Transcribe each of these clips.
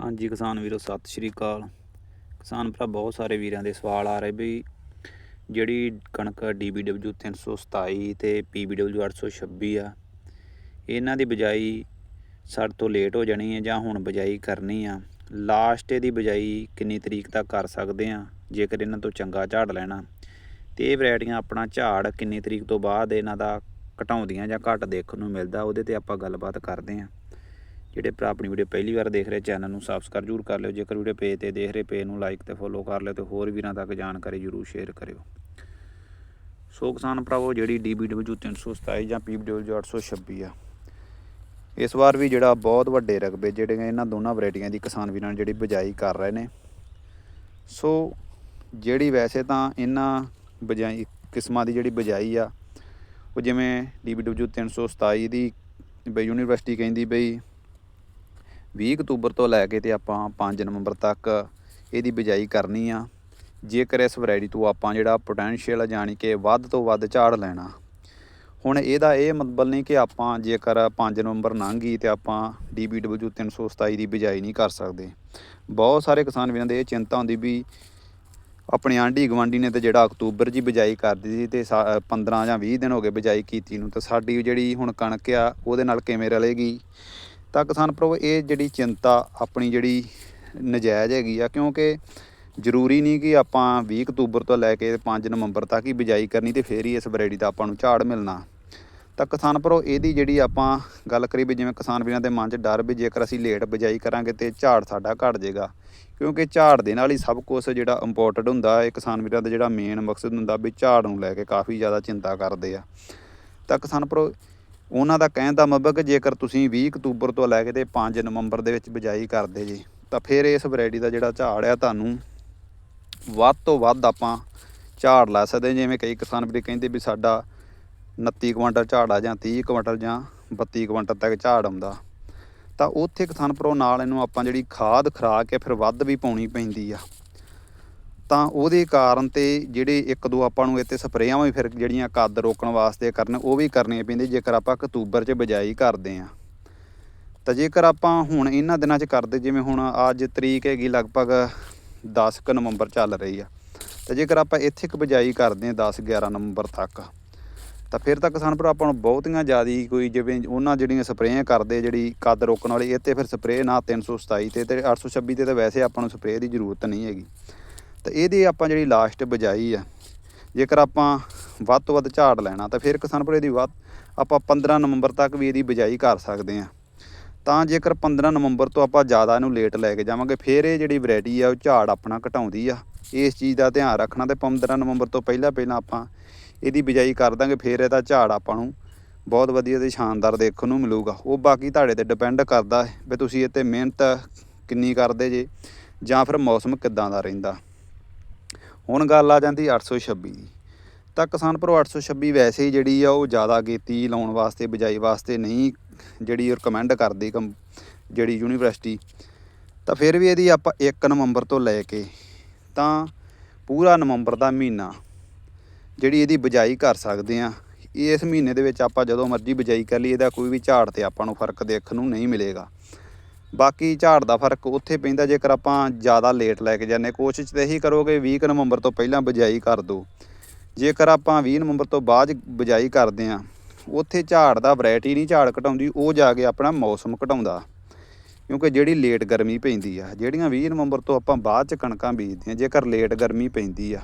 ਹਾਂਜੀ, ਕਿਸਾਨ ਵੀਰੋ, ਸਤਿ ਸ਼੍ਰੀ ਅਕਾਲ। ਕਿਸਾਨ ਭਰਾ, ਬਹੁਤ ਸਾਰੇ ਵੀਰਾਂ ਦੇ ਸਵਾਲ ਆ ਰਹੇ ਵੀ ਜਿਹੜੀ ਕਣਕ DBW 327 ਤੇ PBW 826 ਆ, ਇਹਨਾਂ ਦੀ ਬਿਜਾਈ ਸਾਡੇ ਤੋਂ ਲੇਟ ਹੋ ਜਾਣੀ ਹੈ ਜਾਂ ਹੁਣ ਬਿਜਾਈ ਕਰਨੀ ਆ? ਲਾਸਟ ਇਹਦੀ ਬਿਜਾਈ ਕਿੰਨੀ ਤਰੀਕ ਤੱਕ ਕਰ ਸਕਦੇ ਆ? ਜੇਕਰ ਇਹਨਾਂ ਤੋਂ ਚੰਗਾ ਝਾੜ ਲੈਣਾ, ਤੇ ਇਹ ਵੈਰਾਈਟੀਆਂ ਆਪਣਾ ਝਾੜ ਕਿੰਨੀ ਤਰੀਕ ਤੋਂ ਬਾਅਦ ਇਹਨਾਂ ਦਾ ਘਟਾਉਂਦੀਆਂ ਜਾਂ ਘਟ ਦੇਖਣ ਨੂੰ ਮਿਲਦਾ, ਉਹਦੇ ਤੇ ਆਪਾਂ ਗੱਲਬਾਤ ਕਰਦੇ ਹਾਂ ਜਿਹੜੇ ਭਰਾ ਆਪਣੀ ਵੀਡੀਓ ਪਹਿਲੀ ਵਾਰ ਦੇਖ ਰਹੇ, ਚੈਨਲ ਨੂੰ ਸਬਸਕ੍ਰਾਈਬ ਜ਼ਰੂਰ ਕਰ ਲਿਓ। ਜੇਕਰ ਵੀਡੀਓ ਪੇਜ ਤੇ ਦੇਖ ਰਹੇ, ਪੇਜ ਨੂੰ ਲਾਈਕ ਤੇ ਫੋਲੋ ਕਰ ਲਿਓ ਤੇ ਹੋਰ ਵੀਰਾਂ ਤੱਕ ਜਾਣਕਾਰੀ ਜ਼ਰੂਰ ਸ਼ੇਅਰ ਕਰਿਓ। ਸੋ ਕਿਸਾਨ ਭਰਾਵੋ, ਜਿਹੜੀ DBW 327 ਜਾਂ PBW 826 ਆ, ਇਸ ਵਾਰ ਵੀ ਜਿਹੜਾ ਬਹੁਤ ਵੱਡੇ ਰਕਬੇ ਜਿਹੜੇ ਇਹਨਾਂ ਦੋਨਾਂ ਵੈਰਾਈਟੀਆਂ ਦੀ ਕਿਸਾਨ ਵੀਰਾਂ ਨੇ ਜਿਹੜੀ ਬਿਜਾਈ ਕਰ ਰਹੇ ਨੇ। ਸੋ ਜਿਹੜੀ ਵੈਸੇ ਤਾਂ ਇਹਨਾਂ ਬਜਾਈ, ਕਿਸਮਾਂ ਦੀ ਜਿਹੜੀ ਬਿਜਾਈ ਆ, ਉਹ ਜਿਵੇਂ DBW 327 ਦੀ ਬਈ ਯੂਨੀਵਰਸਿਟੀ ਕਹਿੰਦੀ ਬਈ 20 ਅਕਤੂਬਰ ਤੋਂ ਲੈ ਕੇ ਤੇ ਆਪਾਂ 5 ਨਵੰਬਰ ਤੱਕ ਇਹਦੀ ਬਿਜਾਈ ਕਰਨੀ ਆ। ਜੇਕਰ ਇਸ ਵੈਰਾਈਟੀ ਤੋਂ ਆਪਾਂ ਜਿਹੜਾ ਪੋਟੈਂਸ਼ੀਅਲ ਜਾਣੀ ਕਿ ਵੱਧ ਤੋਂ ਵੱਧ ਝਾੜ ਲੈਣਾ। ਹੁਣ ਇਹਦਾ ਇਹ ਮਤਲਬ ਨਹੀਂ ਕਿ ਆਪਾਂ ਜੇਕਰ 5 ਨਵੰਬਰ ਲੰਘ ਗਈ ਤੇ ਆਪਾਂ DBW 327 ਦੀ ਬਿਜਾਈ ਨਹੀਂ ਕਰ ਸਕਦੇ। ਬਹੁਤ ਸਾਰੇ ਕਿਸਾਨ ਵੀਰਾਂ ਦੇ ਇਹ ਚਿੰਤਾ ਹੁੰਦੀ ਵੀ ਆਪਣੇ ਆਂਢੀ ਗਵਾਂਢੀ ਨੇ ਤੇ ਜਿਹੜਾ ਅਕਤੂਬਰ 'ਚ ਹੀ ਬਿਜਾਈ ਕਰਦੀ ਸੀ ਤੇ ਸਾ- 15 ਜਾਂ 20 ਦਿਨ ਹੋ ਗਏ ਬਿਜਾਈ ਕੀਤੀ ਨੂੰ ਤਾਂ ਸਾਡੀ ਜਿਹੜੀ ਹੁਣ ਕਣਕ ਆ, ਉਹਦੇ ਨਾਲ ਕਿਵੇਂ ਰਲੇਗੀ? ਤਾਂ ਕਿਸਾਨ ਪ੍ਰਭੂ, ਇਹ ਜਿਹੜੀ ਚਿੰਤਾ ਆਪਣੀ ਜਿਹੜੀ ਨਜਾਇਜ਼ ਹੈਗੀ ਆ, ਕਿਉਂਕਿ ਜ਼ਰੂਰੀ ਨਹੀਂ ਕਿ ਆਪਾਂ 20 ਅਕਤੂਬਰ ਤੋਂ ਲੈ ਕੇ 5 ਨਵੰਬਰ ਤੱਕ ਹੀ ਬਿਜਾਈ ਕਰਨੀ ਤੇ ਫੇਰ ਹੀ ਇਸ ਵੈਰਾਈਟੀ ਦਾ ਆਪਾਂ ਨੂੰ ਝਾੜ ਮਿਲਣਾ। ਤਾਂ ਕਿਸਾਨ ਭਰਾਵੋ ਇਹਦੀ ਜਿਹੜੀ ਆਪਾਂ ਗੱਲ ਕਰੀ ਵੀ ਜਿਵੇਂ ਕਿਸਾਨ ਵੀਰਾਂ ਦੇ ਮਨ 'ਚ ਡਰ ਵੀ ਜੇਕਰ ਅਸੀਂ ਲੇਟ ਬਿਜਾਈ ਕਰਾਂਗੇ ਤੇ ਝਾੜ ਸਾਡਾ ਘਟ ਜਾਏਗਾ ਕਿਉਂਕਿ ਝਾੜ ਦੇ ਨਾਲ ਹੀ ਸਭ ਕੁਝ ਜਿਹੜਾ ਇੰਪੋਰਟੈਂਟ ਹੁੰਦਾ ਹੈ ਕਿਸਾਨ ਵੀਰਾਂ ਦਾ ਜਿਹੜਾ ਮੇਨ ਮਕਸਦ ਹੁੰਦਾ ਵੀ ਝਾੜ ਨੂੰ ਲੈ ਕੇ ਕਾਫੀ ਜ਼ਿਆਦਾ ਚਿੰਤਾ ਕਰਦੇ ਆ। ਤਾਂ ਕਿਸਾਨ ਭਰਾਵੋ ਉਹਨਾਂ ਦਾ ਕਹਿਣ ਦਾ ਮਤਲਬ ਕਿ ਜੇਕਰ ਤੁਸੀਂ 20 ਅਕਤੂਬਰ ਤੋਂ ਲੈ ਕੇ ਤੇ 5 ਨਵੰਬਰ ਦੇ ਵਿੱਚ ਬਿਜਾਈ ਕਰਦੇ ਜੀ, ਤਾਂ ਫਿਰ ਇਸ ਵੈਰਾਈਟੀ ਦਾ ਜਿਹੜਾ ਝਾੜ ਆ ਤੁਹਾਨੂੰ ਵੱਧ ਤੋਂ ਵੱਧ ਆਪਾਂ ਝਾੜ ਲਾ ਸਕਦੇ ਜਿਵੇਂ ਕਈ ਕਿਸਾਨ ਵੀਰ ਕਹਿੰਦੇ ਵੀ ਸਾਡਾ 29 ਕੁਇੰਟਲ ਝਾੜ ਆ ਜਾਂ 30 ਕੁਇੰਟਲ ਜਾਂ 32 ਕੁਇੰਟਲ ਤੱਕ ਝਾੜ ਆਉਂਦਾ। ਤਾਂ ਉੱਥੇ ਕਿਸਾਨ ਭਰਾਵੋ ਨਾਲ ਇਹਨੂੰ ਆਪਾਂ ਜਿਹੜੀ ਖਾਦ ਖਰਾ ਕੇ ਫਿਰ ਵੱਧ ਵੀ ਪਾਉਣੀ ਪੈਂਦੀ ਆ। ਤਾਂ ਉਹਦੇ ਕਾਰਨ ਤੇ ਜਿਹੜੇ ਇੱਕ ਦੋ ਆਪਾਂ ਨੂੰ ਇੱਥੇ ਸਪਰੇਆਂ ਵੀ ਫਿਰ ਜਿਹੜੀਆਂ ਕੱਦ ਰੋਕਣ ਵਾਸਤੇ ਕਰਨ, ਉਹ ਵੀ ਕਰਨੀਆਂ ਪੈਂਦੀਆਂ, ਜੇਕਰ ਆਪਾਂ ਅਕਤੂਬਰ 'ਚ ਬਿਜਾਈ ਕਰਦੇ ਆ ਤਾਂ ਜੇਕਰ ਆਪਾਂ ਹੁਣ ਇਹਨਾਂ ਦਿਨਾਂ 'ਚ ਕਰਦੇ, ਜਿਵੇਂ ਹੁਣ ਅੱਜ ਤਰੀਕ ਹੈਗੀ ਲਗਭਗ 10 ਕੁ ਨਵੰਬਰ ਚੱਲ ਰਹੀ ਆ, ਤਾਂ ਜੇਕਰ ਆਪਾਂ ਇੱਥੇ ਕੁ ਬਿਜਾਈ ਕਰਦੇ ਆ 10 11 ਨਵੰਬਰ ਤੱਕ, ਤਾਂ ਫਿਰ ਤਾਂ ਕਿਸਾਨ ਭਰਾ ਆਪਾਂ ਨੂੰ ਬਹੁਤੀਆਂ ਜ਼ਿਆਦਾ ਕੋਈ ਜਿਵੇਂ ਉਹਨਾਂ ਜਿਹੜੀਆਂ ਸਪਰੇਆਂ ਕਰਦੇ, ਜਿਹੜੀ ਕੱਦ ਰੋਕਣ ਵਾਲੀ ਇਹ ਤੇ ਫਿਰ ਸਪਰੇਅ ਨਾ 327 ਤੇ ਤੇ 826 ਤੇ ਤਾਂ ਵੈਸੇ ਆਪਾਂ ਨੂੰ ਸਪਰੇਅ ਦੀ ਜ਼ਰੂਰਤ ਨਹੀਂ ਹੈਗੀ। ਤਾਂ ਇਹਦੀ ਆਪਾਂ ਜਿਹੜੀ ਲਾਸਟ ਬਿਜਾਈ ਆ, ਜੇਕਰ ਆਪਾਂ ਵੱਧ ਤੋਂ ਵੱਧ ਝਾੜ ਲੈਣਾ, ਤਾਂ ਫਿਰ ਕਿਸਾਨ ਭਰੇ ਦੀ ਵੱਧ ਆਪਾਂ 15 ਨਵੰਬਰ ਤੱਕ ਵੀ ਇਹਦੀ ਬਿਜਾਈ ਕਰ ਸਕਦੇ ਆ ਤਾਂ ਜੇਕਰ 15 ਨਵੰਬਰ ਤੋਂ ਆਪਾਂ ਜ਼ਿਆਦਾ ਇਹਨੂੰ ਲੇਟ ਲੈ ਕੇ ਜਾਵਾਂਗੇ, ਫਿਰ ਇਹ ਜਿਹੜੀ ਵੈਰਾਈਟੀ ਆ, ਉਹ ਝਾੜ ਆਪਣਾ ਘਟਾਉਂਦੀ ਆ। ਇਸ ਚੀਜ਼ ਦਾ ਧਿਆਨ ਰੱਖਣਾ ਤੇ 15 ਨਵੰਬਰ ਤੋਂ ਪਹਿਲਾਂ ਪਹਿਲਾਂ ਆਪਾਂ ਇਹਦੀ ਬਿਜਾਈ ਕਰ ਦਾਂਗੇ, ਫਿਰ ਇਹਦਾ ਝਾੜ ਆਪਾਂ ਨੂੰ ਬਹੁਤ ਵਧੀਆ ਤੇ ਸ਼ਾਨਦਾਰ ਦੇਖਣ ਨੂੰ ਮਿਲੂਗਾ। ਉਹ ਬਾਕੀ ਤੁਹਾਡੇ ਤੇ ਡਿਪੈਂਡ ਕਰਦਾ ਹੈ ਵੀ ਤੁਸੀਂ ਇਹ ਤੇ ਮਿਹਨਤ ਕਿੰਨੀ ਕਰਦੇ ਜੇ, ਜਾਂ ਫਿਰ ਮੌਸਮ ਕਿੱਦਾਂ ਦਾ ਰਹਿੰਦਾ। ਹੁਣ ਗੱਲ ਆ ਜਾਂਦੀ 826 ਦੀ। ਤਾਂ ਕਿਸਾਨ ਭਰਾ 826 ਵੈਸੇ ਹੀ ਜਿਹੜੀ ਆ, ਉਹ ਜ਼ਿਆਦਾ ਗੇਤੀ ਲਾਉਣ ਵਾਸਤੇ, ਬਿਜਾਈ ਵਾਸਤੇ ਨਹੀਂ ਜਿਹੜੀ ਰეკਮੈਂਡ ਕਰਦੀ ਕੰਪ ਜਿਹੜੀ ਯੂਨੀਵਰਸਿਟੀ। ਤਾਂ ਫਿਰ ਵੀ ਇਹਦੀ ਆਪਾਂ 1 ਨਵੰਬਰ ਤੋਂ ਲੈ ਕੇ ਤਾਂ ਪੂਰਾ ਨਵੰਬਰ ਦਾ ਮਹੀਨਾ ਜਿਹੜੀ ਇਹਦੀ ਬਿਜਾਈ ਕਰ ਸਕਦੇ ਆ। ਇਸ ਮਹੀਨੇ ਦੇ ਵਿੱਚ ਆਪਾਂ ਜਦੋਂ ਮਰਜ਼ੀ ਬਿਜਾਈ ਕਰ ਲਈ ਇਹਦਾ ਕੋਈ ਵੀ ਝਾੜ ਤੇ ਆਪਾਂ ਨੂੰ ਫ਼ਰਕ ਦੇਖਣ ਨੂੰ ਨਹੀਂ ਮਿਲੇਗਾ। ਬਾਕੀ ਝਾੜ ਦਾ ਫ਼ਰਕ ਉੱਥੇ ਪੈਂਦਾ ਜੇਕਰ ਆਪਾਂ ਜ਼ਿਆਦਾ ਲੇਟ ਲੈ ਕੇ ਜਾਂਦੇ, ਕੋਸ਼ਿਸ਼ ਤਾਂ ਇਹੀ ਕਰੋਗੇ 20 ਕੁ ਨਵੰਬਰ ਤੋਂ ਪਹਿਲਾਂ ਬਿਜਾਈ ਕਰ ਦਿਓ। ਜੇਕਰ ਆਪਾਂ 20 ਨਵੰਬਰ ਤੋਂ ਬਾਅਦ ਬਿਜਾਈ ਕਰਦੇ ਆ ਉੱਥੇ ਝਾੜ ਦਾ ਵੈਰਾਈਟੀ ਨਹੀਂ ਝਾੜ ਘਟਾਉਂਦੀ, ਉਹ ਜਾ ਕੇ ਆਪਣਾ ਮੌਸਮ ਘਟਾਉਂਦਾ। ਕਿਉਂਕਿ ਜਿਹੜੀ ਲੇਟ ਗਰਮੀ ਪੈਂਦੀ ਆ, ਜਿਹੜੀਆਂ 20 ਨਵੰਬਰ ਤੋਂ ਆਪਾਂ ਬਾਅਦ ਚ ਕਣਕਾਂ ਬੀਜਦੇ ਆ ਜੇਕਰ ਲੇਟ ਗਰਮੀ ਪੈਂਦੀ ਆ,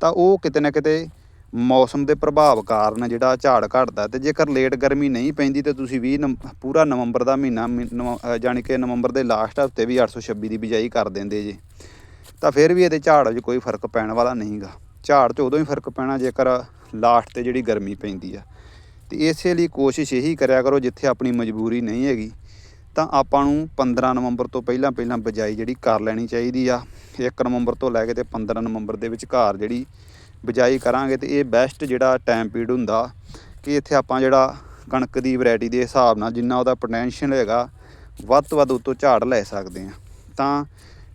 ਤਾਂ ਉਹ ਕਿਤੇ ਨਾ ਕਿਤੇ ਮੌਸਮ ਦੇ ਪ੍ਰਭਾਵ ਕਾਰਨ ਜਿਹੜਾ ਝਾੜ ਘਟਦਾ ਤੇ ਜੇਕਰ ਲੇਟ ਗਰਮੀ ਨਹੀਂ ਪੈਂਦੀ ਤੇ ਤੁਸੀਂ 20 ਨਵ- ਪੂਰਾ ਨਵੰਬਰ ਦਾ ਮਹੀਨਾ ਮੀ- ਨਵ- ਅ, ਕਿ ਨਵੰਬਰ ਦੇ ਲਾਸਟ ਹਫ਼ਤੇ ਵੀ 826 ਦੀ ਬਿਜਾਈ ਕਰ ਦਿੰਦੇ ਜੇ ਤਾਂ ਫਿਰ ਵੀ ਇਹਦੇ ਝਾੜ 'ਚ ਕੋਈ ਫ਼ਰਕ ਪੈਣ ਵਾਲਾ ਨਹੀਂਗਾ ਝਾੜ 'ਚ ਉਦੋਂ ਹੀ ਫ਼ਰਕ ਪੈਣਾ ਜੇਕਰ ਲਾਸਟ ਤੇ ਜਿਹੜੀ ਗਰਮੀ ਪੈਂਦੀ ਆ। ਤੇ ਇਸੇ ਲਈ ਕੋਸ਼ਿਸ਼ ਇਹੀ ਕਰਿਆ ਕਰੋ ਜਿੱਥੇ ਆਪਣੀ ਮਜਬੂਰੀ ਨਹੀਂ ਹੈਗੀ ਤਾਂ ਆਪਾਂ ਨੂੰ 15 ਨਵੰਬਰ ਤੋਂ ਪਹਿਲਾਂ ਪਹਿਲਾਂ ਬਿਜਾਈ ਜਿਹੜੀ ਕਰ ਲੈਣੀ ਚਾਹੀਦੀ ਆ। 1 ਨਵੰਬਰ ਤੋਂ ਲੈ ਕੇ ਤੇ 15 ਨਵੰਬਰ ਦੇ ਵਿਚਕਾਰ ਜਿਹੜੀ ਬਿਜਾਈ ਕਰਾਂਗੇ ਤੇ ਇਹ ਬੈਸਟ ਜਿਹੜਾ ਟਾਈਮ ਪੀਰੀਅਡ ਹੁੰਦਾ ਕਿ ਇੱਥੇ ਆਪਾਂ ਜਿਹੜਾ ਕਣਕ ਦੀ ਵੈਰਾਈਟੀ ਦੇ ਹਿਸਾਬ ਨਾਲ ਜਿੰਨਾ ਉਹਦਾ ਪੋਟੈਂਸ਼ੀਅਲ ਹੈਗਾ, ਵੱਧ ਤੋਂ ਵੱਧ ਉਤੋਂ ਝਾੜ ਲੈ ਸਕਦੇ ਆ ਤਾਂ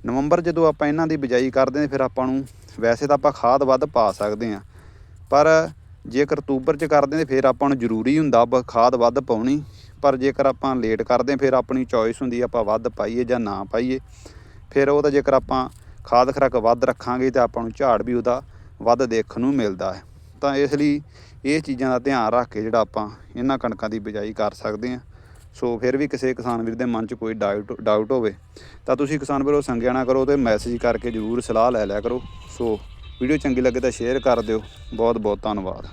ਨਵੰਬਰ ਜਦੋਂ ਆਪਾਂ ਇਹਨਾਂ ਦੀ ਬਿਜਾਈ ਕਰਦੇ ਹਾਂ, ਫਿਰ ਆਪਾਂ ਨੂੰ ਵੈਸੇ ਤਾਂ ਆਪਾਂ ਖਾਦ ਵੱਧ ਪਾ ਸਕਦੇ ਆ ਪਰ ਜੇਕਰ ਅਕਤੂਬਰ ਚ ਕਰਦੇ ਹਾਂ ਤੇ ਫਿਰ ਆਪਾਂ ਨੂੰ ਜ਼ਰੂਰੀ ਹੁੰਦਾ ਬ- ਖਾਦ ਵੱਧ ਪਾਉਣੀ, ਪਰ ਜੇਕਰ ਆਪਾਂ ਲੇਟ ਕਰਦੇ ਹਾਂ, ਫਿਰ ਆਪਣੀ ਚੋਇਸ ਹੁੰਦੀ ਆਪਾਂ ਵੱਧ ਪਾਈਏ ਜਾਂ ਨਾ ਪਾਈਏ। ਫਿਰ ਉਹ ਤਾਂ ਜੇਕਰ ਆਪਾਂ ਖਾਦ ਖੁਰਾਕ ਵੱਧ ਰੱਖਾਂਗੇ ਤਾਂ ਆਪਾਂ ਨੂੰ ਝਾੜ ਵੀ ਉਹਦਾ ਵੱਧ ਦੇਖਣ ਨੂੰ ਮਿਲਦਾ ਹੈ। ਤਾਂ ਇਸ ਲਈ ਇਹ ਚੀਜ਼ਾਂ ਦਾ ਧਿਆਨ ਰੱਖ ਕੇ ਜਿਹੜਾ ਆਪਾਂ ਇਹਨਾਂ ਕਣਕਾਂ ਦੀ ਬਿਜਾਈ ਕਰ ਸਕਦੇ ਹਾਂ। ਸੋ ਫਿਰ ਵੀ ਕਿਸੇ ਕਿਸਾਨ ਵੀਰ ਦੇ ਮਨ 'ਚ ਕੋਈ ਡਾਊਟ ਡਾਊਟ ਹੋਵੇ, ਤਾਂ ਤੁਸੀਂ ਕਿਸਾਨ ਵੀਰੋ ਸੰਗਿਆ ਨਾ ਕਰੋ ਤੇ ਮੈਸੇਜ ਕਰਕੇ ਜਰੂਰ ਸਲਾਹ ਲੈ ਲਿਆ ਕਰੋ। ਸੋ ਵੀਡੀਓ ਚੰਗੀ ਲੱਗੇ ਤਾਂ ਸ਼ੇਅਰ ਕਰ ਦਿਓ। ਬਹੁਤ ਬਹੁਤ ਧੰਨਵਾਦ।